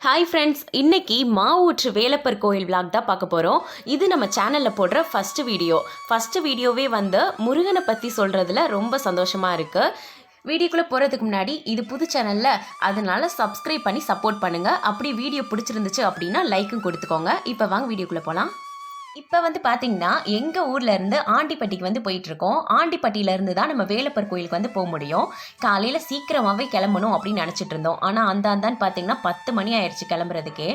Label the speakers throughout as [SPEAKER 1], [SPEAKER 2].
[SPEAKER 1] Hi friends இன்னைக்கு மாவூற்று வேலப்பர் கோயில் vlog தான் பார்க்க போகிறோம் இது நம்ம சேனலில் போடுற ஃபஸ்ட்டு வீடியோ ஃபஸ்ட்டு வீடியோவே வந்து முருகனை பற்றி சொல்கிறதுல ரொம்ப சந்தோஷமாக இருக்குது வீடியோக்குள்ளே போகிறதுக்கு முன்னாடி இது புது சேனலில் அதனால் சப்ஸ்கிரைப் பண்ணி சப்போர்ட் பண்ணுங்கள் அப்படி வீடியோ பிடிச்சிருந்துச்சு அப்படின்னா லைக்கும் கொடுத்துக்கோங்க. இப்போ வாங்க வீடியோக்குள்ளே போகலாம் இப்போ வந்து பார்த்தீங்கன்னா எங்கள் ஊரில் இருந்து ஆண்டிப்பட்டிக்கு வந்து போயிட்டுருக்கோம். ஆண்டிப்பட்டியிலேருந்து ஆண்டிப்பட்டியில இருந்து தான் நம்ம வேலப்பர் கோயிலுக்கு வந்து போக முடியும். காலையில் சீக்கிரமாகவே கிளம்பணும் அப்படின்னு நினச்சிட்டு இருந்தோம். ஆனால் அந்த அந்தான்னு பார்த்தீங்கன்னா பத்து மணி ஆயிடுச்சு கிளம்புறதுக்கே.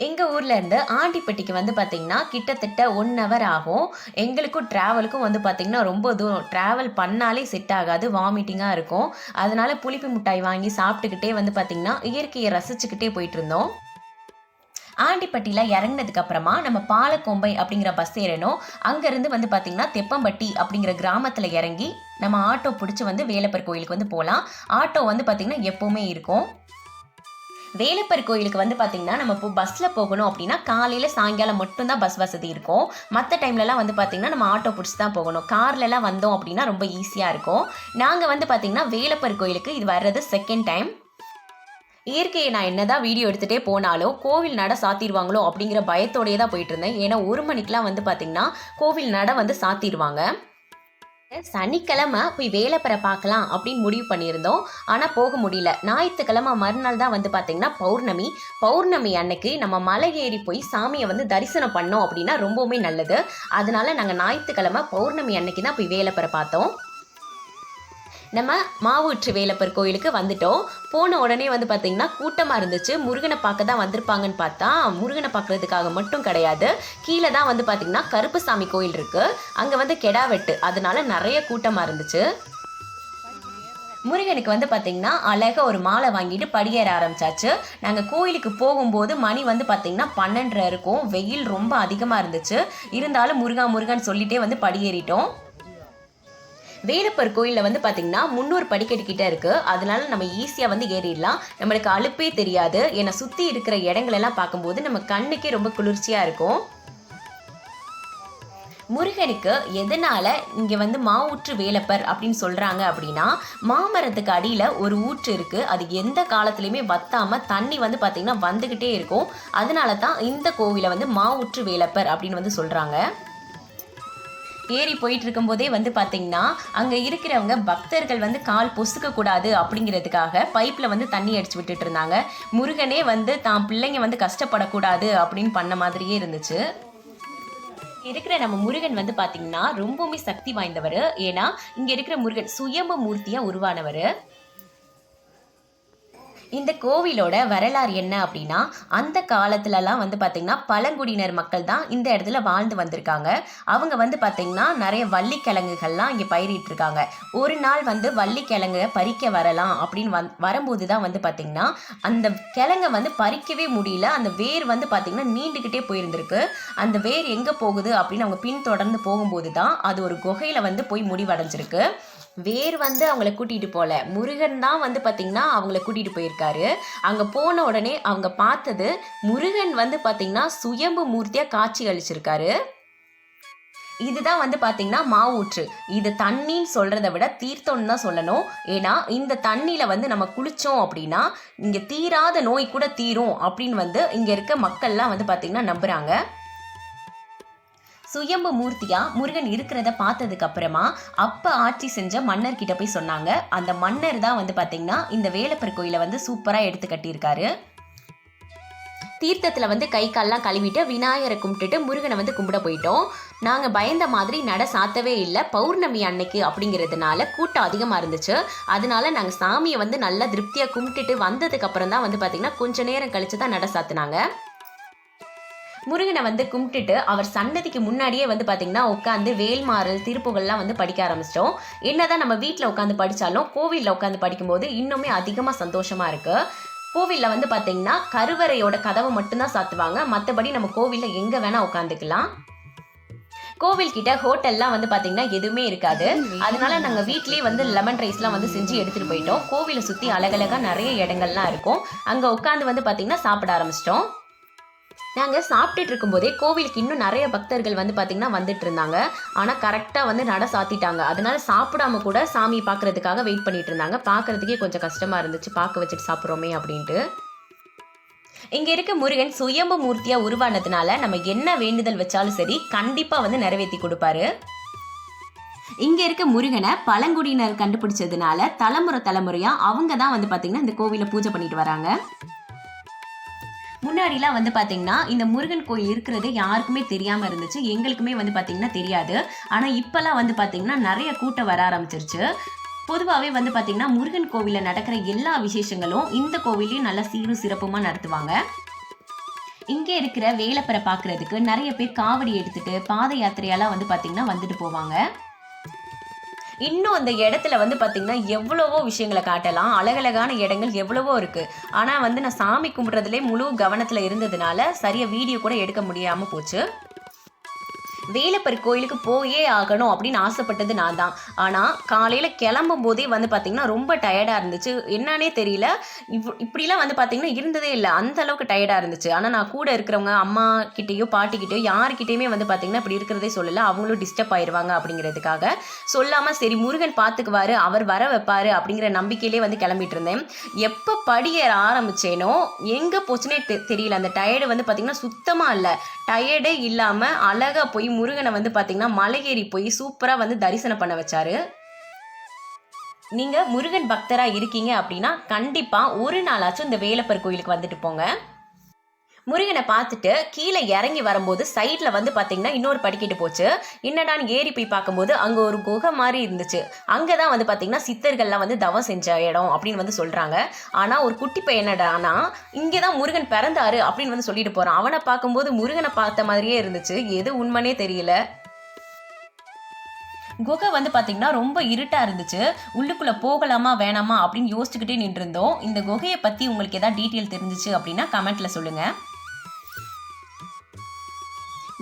[SPEAKER 1] எங்கள் ஊர்லேருந்து ஆண்டிப்பட்டிக்கு வந்து பார்த்திங்கன்னா கிட்டத்தட்ட ஒன் ஹவர் ஆகும். எங்களுக்கும் ட்ராவலுக்கும் வந்து பார்த்திங்கன்னா ரொம்ப தூரம். ட்ராவல் பண்ணாலே செட் ஆகாது வாமிட்டிங்காக இருக்கும். அதனால் புளிப்பு மிட்டாய் வாங்கி சாப்பிட்டுக்கிட்டே வந்து பார்த்திங்கன்னா இயற்கையை ரசிச்சுக்கிட்டே போயிட்டு இருந்தோம். ஆண்டிப்பட்டியில் இறங்கினதுக்கு அப்புறமா நம்ம பாலக்கோம்பை அப்படிங்கிற பஸ் ஏறணும். அங்கேருந்து வந்து பார்த்திங்கன்னா தெப்பம்பட்டி அப்படிங்கிற கிராமத்தில் இறங்கி நம்ம ஆட்டோ பிடிச்சி வந்து வேலப்பர் கோயிலுக்கு வந்து போகலாம் ஆட்டோ வந்து பார்த்திங்கன்னா எப்போவுமே இருக்கும். வேலப்பர் கோயிலுக்கு வந்து பார்த்திங்கன்னா நம்ம இப்போ பஸ்ஸில் போகணும் அப்படின்னா காலையில் சாயங்காலம் மட்டும்தான் பஸ் வசதி இருக்கும். மற்ற டைம்லலாம் வந்து பார்த்திங்கன்னா நம்ம ஆட்டோ பிடிச்சி தான் போகணும். கார்லலாம் வந்தோம் அப்படின்னா ரொம்ப ஈஸியாக இருக்கும். நாங்கள் வந்து பார்த்திங்கன்னா வேலப்பர் கோயிலுக்கு இது வர்றது செகண்ட் டைம் இயற்கையை நான் என்னதான் வீடியோ எடுத்துகிட்டே போனாலும் கோவில் நட சாத்திடுவாங்களோ அப்படிங்கிற பயத்தோடையே தான் போயிட்டு இருந்தேன். ஏன்னா ஒரு மணிக்கெலாம் வந்து பார்த்திங்கன்னா கோவில் நட வந்து சாத்திடுவாங்க. சனிக்கிழமை போய் வேலைப்பறை பார்க்கலாம் அப்படின்னு முடிவு பண்ணியிருந்தோம். ஆனால் போக முடியல. ஞாயிற்றுக்கிழமை மறுநாள் தான் வந்து பார்த்திங்கன்னா பௌர்ணமி. பௌர்ணமி அன்னைக்கு நம்ம மலை ஏறி போய் சாமியை வந்து தரிசனம் பண்ணோம் அப்படின்னா ரொம்பவுமே நல்லது. அதனால நாங்கள் ஞாயிற்றுக்கிழமை பௌர்ணமி அன்னைக்கு தான் போய் வேலைப்பறை பார்த்தோம். நம்ம மாவூற்று வேலப்பர் கோயிலுக்கு வந்துட்டோம். போன உடனே வந்து பார்த்தீங்கன்னா கூட்டமாக இருந்துச்சு. முருகனை பார்க்க தான் வந்திருப்பாங்கன்னு பார்த்தா முருகனை பார்க்குறதுக்காக மட்டும் கிடையாது. கீழே தான் வந்து பார்த்தீங்கன்னா கருப்புசாமி கோயில் இருக்குது அங்கே வந்து கெடா வெட்டு அதனால நிறைய கூட்டமாக இருந்துச்சு. முருகனுக்கு வந்து பார்த்தீங்கன்னா அழகாக ஒரு மாலை வாங்கிட்டு படியேற ஆரம்பிச்சாச்சு. நாங்கள் கோயிலுக்கு போகும்போது மணி வந்து பார்த்தீங்கன்னா பன்னெண்டரை இருக்கும். வெயில் ரொம்ப அதிகமாக இருந்துச்சு. இருந்தாலும் முருகா முருகன் சொல்லிட்டே வந்து படியேறிட்டோம். வேலப்பர் கோயிலில் வந்து பார்த்தீங்கன்னா முந்நூறு படிக்கட்டு கிட்ட இருக்குது அதனால நம்ம ஈஸியாக வந்து ஏறிடலாம். நம்மளுக்கு அழுப்பே தெரியாது. ஏன்னா சுற்றி இருக்கிற இடங்களெல்லாம் பார்க்கும்போது நம்ம கண்ணுக்கே ரொம்ப குளிர்ச்சியாக இருக்கும். முருகனுக்கு எதனால் இங்கே வந்து மாவுற்று வேலப்பர் அப்படின்னு சொல்கிறாங்க அப்படின்னா மாமரத்துக்கு அடியில் ஒரு ஊற்று இருக்குது அது எந்த காலத்துலேயுமே வத்தாமல் தண்ணி வந்து பார்த்திங்கன்னா வந்துக்கிட்டே இருக்கும். அதனால தான் இந்த கோவிலை வந்து மாவுற்று வேலப்பர் அப்படின்னு வந்து சொல்கிறாங்க ஏறி போயிட்டு இருக்கும்போதே வந்து பார்த்தீங்கன்னா அங்கே இருக்கிறவங்க பக்தர்கள் வந்து கால் பொசுக்க கூடாது அப்படிங்கிறதுக்காக பைப்பில் வந்து தண்ணி அடிச்சு விட்டுட்டு இருந்தாங்க முருகனே வந்து தான் பிள்ளைங்க வந்து கஷ்டப்படக்கூடாது அப்படின்னு பண்ண மாதிரியே இருந்துச்சு. இருக்கிற நம்ம முருகன் வந்து பார்த்தீங்கன்னா ரொம்பவுமே சக்தி வாய்ந்தவர். ஏன்னா இங்கே இருக்கிற முருகன் சுயம்பு மூர்த்தியாக உருவானவர். இந்த கோவிலோட வரலாறு என்ன அப்படின்னா அந்த காலத்துலலாம் வந்து பார்த்திங்கன்னா பழங்குடியினர் மக்கள் தான் இந்த இடத்துல வாழ்ந்து வந்திருக்காங்க. அவங்க வந்து பார்த்திங்கன்னா நிறைய வள்ளிக்கிழங்குகள்லாம் இங்கே பயிரிட்டிருக்காங்க. ஒரு நாள் வந்து வள்ளிக்கிழங்கை பறிக்க வரலாம் அப்படின்னு வந் வரும்போது தான் வந்து பார்த்திங்கன்னா அந்த கிழங்கை வந்து பறிக்கவே முடியல. அந்த வேர் வந்து பார்த்திங்கன்னா நீண்டுக்கிட்டே போயிருந்திருக்கு. அந்த வேர் எங்கே போகுது அப்படின்னு அவங்க பின்தொடர்ந்து போகும்போது தான் அது ஒரு குகையில் வந்து போய் முடிவடைஞ்சிருக்கு. வேர் வந்து அவங்கள கூட்டிகிட்டு போகல முருகன் தான் வந்து பார்த்திங்கன்னா அவங்கள கூட்டிகிட்டு போயிருக்காரு. அங்கே போன உடனே அவங்க பார்த்தது முருகன் வந்து பார்த்திங்கன்னா சுயம்பு மூர்த்தியாக காட்சி அளிச்சிருக்காரு. இதுதான் வந்து பார்த்தீங்கன்னா மாவூற்று. இது தண்ணின்னு சொல்கிறத விட தீர்த்தம்னு தான் சொல்லணும். ஏன்னா இந்த தண்ணியில் வந்து நம்ம குளித்தோம் அப்படின்னா இங்கே தீராத நோய் கூட தீரும் அப்படின்னு வந்து இங்கே இருக்க மக்கள்லாம் வந்து பார்த்திங்கன்னா நம்புகிறாங்க சுயம்பு மூர்த்தியா முருகன் இருக்கிறத பார்த்ததுக்கு அப்புறமா அப்ப ஆட்சி செஞ்ச மன்னர் கிட்ட போய் சொன்னாங்க. அந்த மன்னர் தான் வந்து பாத்தீங்கன்னா இந்த வேலப்பர் கோயிலை வந்து சூப்பரா எடுத்து கட்டியிருக்காரு. தீர்த்தத்தில் வந்து கை கால்லாம் கழுவிட்டு விநாயகரை கும்பிட்டுட்டு முருகனை வந்து கும்பிட போயிட்டோம். நாங்கள் பயந்த மாதிரி நட சாத்தவே இல்லை. பௌர்ணமி அன்னைக்கு அப்படிங்கிறதுனால கூட்டம் அதிகமாக இருந்துச்சு. அதனால நாங்கள் சாமியை வந்து நல்லா திருப்தியாக கும்பிட்டுட்டு வந்ததுக்கப்புறம் தான் வந்து பார்த்திங்கன்னா கொஞ்ச நேரம் கழித்து தான் நட சாத்தினாங்க. முருகனை வந்து கும்பிட்டுட்டு அவர் சன்னதிக்கு முன்னாடியே வந்து பார்த்தீங்கன்னா உட்காந்து வேல்மாறல் திருப்புகள்லாம் வந்து படிக்க ஆரம்பிச்சிட்டோம். என்னதான் நம்ம வீட்டில் உட்காந்து படித்தாலும் கோவிலில் உட்காந்து படிக்கும்போது இன்னுமே அதிகமாக சந்தோஷமாக இருக்குது கோவிலில் வந்து பார்த்தீங்கன்னா கருவறையோட கதவை மட்டும்தான் சாத்துவாங்க. மற்றபடி நம்ம கோவிலில் எங்கே வேணால் உட்காந்துக்கலாம் கோவில் கிட்ட ஹோட்டல்லாம் வந்து பார்த்தீங்கன்னா எதுவுமே இருக்காது. அதனால நாங்கள் வீட்லேயே வந்து லெமன் ரைஸ்லாம் வந்து செஞ்சு எடுத்துகிட்டு போயிட்டோம். கோவிலை சுற்றி அழகழகாக நிறைய இடங்கள்லாம் இருக்கும். அங்கே உட்காந்து வந்து பார்த்தீங்கன்னா சாப்பிட ஆரம்பிச்சிட்டோம். நாங்கள் சாப்பிட்டுட்டு இருக்கும்போதே கோவிலுக்கு இன்னும் நிறைய பக்தர்கள் வந்து பார்த்திங்கன்னா வந்துட்டு இருந்தாங்க. ஆனால் கரெக்டாக வந்து நட சாத்திட்டாங்க. அதனால சாப்பிடாம கூட சாமி பார்க்கறதுக்காக வெயிட் பண்ணிட்டு இருந்தாங்க. பார்க்கறதுக்கே கொஞ்சம் கஷ்டமாக இருந்துச்சு. பார்க்க வச்சுட்டு சாப்பிட்றோமே அப்படின்ட்டு. இங்கே இருக்க முருகன் சுயம்பு மூர்த்தியாக உருவானதுனால நம்ம என்ன வேண்டுதல் வச்சாலும் சரி கண்டிப்பாக வந்து நிறைவேற்றி கொடுப்பாரு. இங்கே இருக்க முருகனை பழங்குடியினர் கண்டுபிடிச்சதுனால தலைமுறை தலைமுறையாக அவங்க தான் வந்து பார்த்திங்கன்னா இந்த கோவிலை பூஜை பண்ணிட்டு வராங்க. முன்னாடிலாம் வந்து பார்த்தீங்கன்னா இந்த முருகன் கோயில் இருக்கிறது யாருக்குமே தெரியாமல் இருந்துச்சு. எங்களுக்குமே வந்து பார்த்தீங்கன்னா தெரியாது. ஆனால் இப்போல்லாம் வந்து பார்த்தீங்கன்னா நிறைய கூட்டம் வர ஆரம்பிச்சிருச்சு. பொதுவாகவே வந்து பார்த்திங்கன்னா முருகன் கோவிலில் நடக்கிற எல்லா விசேஷங்களும் இந்த கோவிலையும் நல்லா சீரும் சிறப்புமாக நடத்துவாங்க. இங்கே இருக்கிற வேலப்பரை பார்க்குறதுக்கு நிறைய பேர் காவடி எடுத்துகிட்டு பாத யாத்திரையெல்லாம் வந்து பார்த்திங்கன்னா வந்துட்டு போவாங்க. இன்னும் அந்த இடத்துல வந்து பார்த்திங்கன்னா எவ்வளவோ விஷயங்களை காட்டலாம். அழகழகான இடங்கள் எவ்வளவோ இருக்குது ஆனால் வந்து நான் சாமி கும்பிட்றதுலே முழு கவனத்தில் இருந்ததுனால சரியாக வீடியோ கூட எடுக்க முடியாமல் போச்சு. வேலப்பர் கோயிலுக்கு போயே ஆகணும் அப்படின்னு ஆசைப்பட்டது நான் தான். ஆனால் காலையில் கிளம்பும் போதே வந்து பார்த்திங்கன்னா ரொம்ப டயர்டாக இருந்துச்சு. என்னன்னே தெரியல. இவ் இப்படிலாம் வந்து பார்த்திங்கன்னா இருந்ததே இல்லை. அந்த அளவுக்கு டயர்டாக இருந்துச்சு. ஆனால் நான் கூட இருக்கிறவங்க அம்மா கிட்டேயோ பாட்டிக்கிட்டேயோ யாருக்கிட்டேயுமே வந்து பார்த்திங்கன்னா இப்படி இருக்கிறதே சொல்லலை. அவங்களும் டிஸ்டர்ப் ஆயிடுவாங்க அப்படிங்கிறதுக்காக. சொல்லாமல் சரி முருகன் பார்த்துக்குவாரு அவர் வர வைப்பார் அப்படிங்கிற நம்பிக்கையிலே வந்து கிளம்பிட்டு இருந்தேன். எப்போ படியேற ஆரம்பிச்சேனோ எங்கே போச்சுனே தெ- தெரியல. அந்த டயர்டு வந்து பார்த்திங்கன்னா சுத்தமாக இல்லை. டயர்டே இல்லாமல் அழகாக போய் முருகனை வந்து பார்த்திங்கன்னா மலை ஏறி போய் சூப்பராக வந்து தரிசனம் பண்ண வச்சாரு. நீங்கள் முருகன் பக்தராக இருக்கீங்க அப்படின்னா கண்டிப்பாக ஒரு நாளாச்சும் இந்த வேலப்பர் கோயிலுக்கு வந்துட்டு போங்க. முருகனை பார்த்துட்டு கீழே இறங்கி வரும்போது சைடில் வந்து பார்த்தீங்கன்னா இன்னொரு படிக்கிட்டு போச்சு. என்னடான்னு ஏறி போய் பார்க்கும்போது அங்கே ஒரு குகை மாதிரி இருந்துச்சு. அங்கே தான் வந்து பார்த்தீங்கன்னா சித்தர்கள்லாம் வந்து தவம் செஞ்ச இடம் அப்படின்னு வந்து சொல்கிறாங்க ஆனால் ஒரு குட்டி பையன் என்னடானா இங்கே தான் முருகன் பிறந்தாரு அப்படின்னு வந்து சொல்லிட்டு போகிறான் அவனை பார்க்கும்போது முருகனை பார்த்த மாதிரியே இருந்துச்சு. எது உண்மைனே தெரியல. குகை வந்து பார்த்தீங்கன்னா ரொம்ப இருட்டாக இருந்துச்சு. உள்ளுக்குள்ளே போகலாமா வேணாமா அப்படின்னு யோசிச்சுக்கிட்டே நின்றுருந்தோம். இந்த குகையை பற்றி உங்களுக்கு எதாவது டீட்டெயில் தெரிஞ்சிச்சு அப்படின்னா கமெண்ட்டில் சொல்லுங்கள்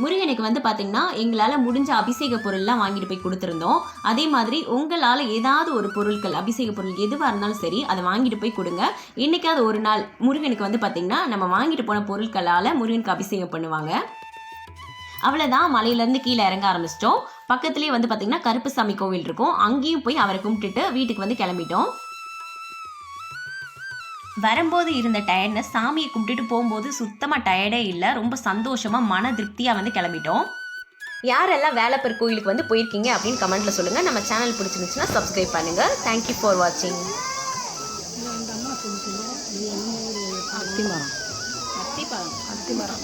[SPEAKER 1] முருகனுக்கு வந்து பார்த்தீங்கன்னா எங்களால் முடிஞ்ச அபிஷேக பொருள்லாம் வாங்கிட்டு போய் கொடுத்துருந்தோம். அதே மாதிரி உங்களால் ஏதாவது ஒரு பொருட்கள் அபிஷேக பொருள் எதுவாக இருந்தாலும் சரி அதை வாங்கிட்டு போய் கொடுங்க. என்னைக்காவது ஒரு நாள் முருகனுக்கு வந்து பார்த்தீங்கன்னா நம்ம வாங்கிட்டு போன பொருட்களால் முருகனுக்கு அபிஷேகம் பண்ணுவாங்க. அவ்வளோதான் மலையிலேருந்து கீழே இறங்க ஆரம்பிச்சிட்டோம். பக்கத்துலேயே வந்து பார்த்தீங்கன்னா கருப்புசாமி கோவில் இருக்கும். அங்கேயும் போய் அவரை கும்பிட்டுட்டு வீட்டுக்கு வந்து கிளம்பிட்டோம். வரும்போது இருந்த டயர்ட்னஸ் சாமியை கும்பிட்டுட்டு போகும்போது சுத்தமாக டயர்டே இல்லை. ரொம்ப சந்தோஷமாக மன திருப்தியாக வந்து கிளம்பிட்டோம். யாரெல்லாம் வேலப்பர் கோயிலுக்கு வந்து போயிருக்கீங்க அப்படின்னு கமெண்ட்டில் சொல்லுங்கள் நம்ம சேனல் பிடிச்சிருந்துச்சுன்னா சப்ஸ்கிரைப் பண்ணுங்கள் தேங்க்யூ ஃபார் வாட்சிங்
[SPEAKER 2] அத்திமரம் அத்திமரம் அத்திமரம்